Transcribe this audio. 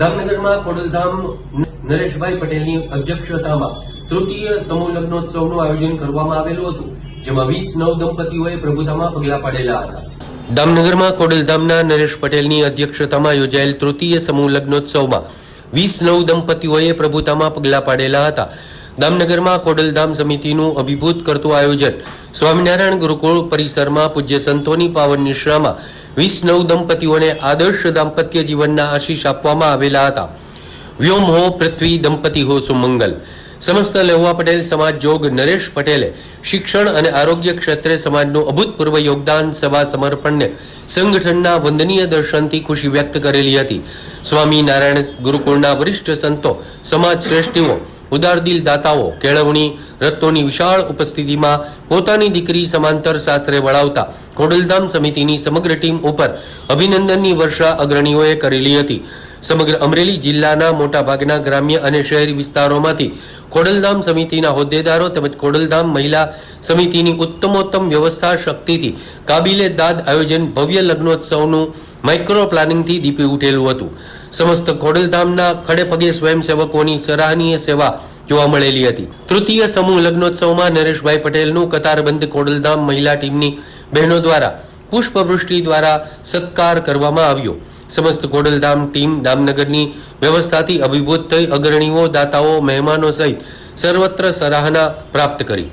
દામનગરમાં ખોડલધામ નરેશભાઈ પટેલની અધ્યક્ષતામાં તૃતીય સમૂહ લગ્નોત્સવનું આયોજન કરવામાં આવેલું હતું, જેમાં વીસ નવ દંપતીઓએ પ્રભુતામાં પગલા પાડેલા હતા. દામનગરમાં ખોડલધામના નરેશ પટેલની અધ્યક્ષતામાં યોજાયેલ તૃતીય સમૂહ લગ્નોત્સવમાં વીસ નવ દંપતીઓએ પ્રભુતામાં પગલા પાડેલા હતા. દામનગરમાં ખોડલધામ સમિતિનું અભિભૂત કરતું આયોજન સ્વામિનારાયણ ગુરુકુળ પરિસરમાં પૂજ્ય સંતોની પાવન નિશ્રામાં નવ દંપતીઓને આદર્શ દાંપત્ય જીવનના આશીષ આપવામાં આવેલા હતા. વ્યોમ હો પૃથ્વી દંપતિ હો સુમંગલ. સમસ્ત લેવા પટેલ, સમાજ જોગ નરેશ પટેલે શિક્ષણ અને આરોગ્ય ક્ષેત્રે સમાજનું અભૂતપૂર્વ યોગદાન, સભા સમર્પણને સંગઠનના વંદનીય દર્શનથી ખુશી વ્યક્ત કરેલી હતી. સ્વામી નારાયણ ગુરુકુળના વરિષ્ઠ સંતો, સમાજ શ્રેષ્ઠીઓ ઉદારદિલ દાતાઓ કેળવણી રત્નોની વિશાળ ઉપસ્થિતિમાં પોતાની દીકરી સમાંતર શાસ્ત્રે વળાવતા ખોડલધામ સમિતિની સમગ્ર ટીમ ઉપર અભિનંદનની વર્ષા અગ્રણીઓએ કરેલી હતી. સમગ્ર અમરેલી જિલ્લાના મોટાભાગના ગ્રામ્ય અને શહેરી વિસ્તારોમાંથી ખોડલધામ સમિતિના હોદ્દેદારો તેમજ ખોડલધામ મહિલા સમિતિની ઉત્તમોત્તમ વ્યવસ્થા શક્તિથી કાબિલે દાદ આયોજન ભવ્ય લગ્નોત્સવનું માઇક્રો પ્લાનિંગથી દીપી ઉઠેલું હતું. સમસ્ત ખોડલધામના ખડે પગે સ્વયંસેવકોની સરાહનીય સેવા જોવા મળેલી હતી. તૃતીય સમૂહ લગ્નોત્સવમાં નરેશભાઈ પટેલનું કતારબંધ ખોડલધામ મહિલા ટીમની બહેનો દ્વારા પુષ્પવૃષ્ટિ દ્વારા સત્કાર કરવામાં આવ્યો. સમસ્ત ખોડલધામ ટીમ દામનગરની વ્યવસ્થાથી અભિભૂત થઈ અગ્રણીઓ, દાતાઓ, મહેમાનો સહિત સર્વત્ર સરાહના પ્રાપ્ત કરી.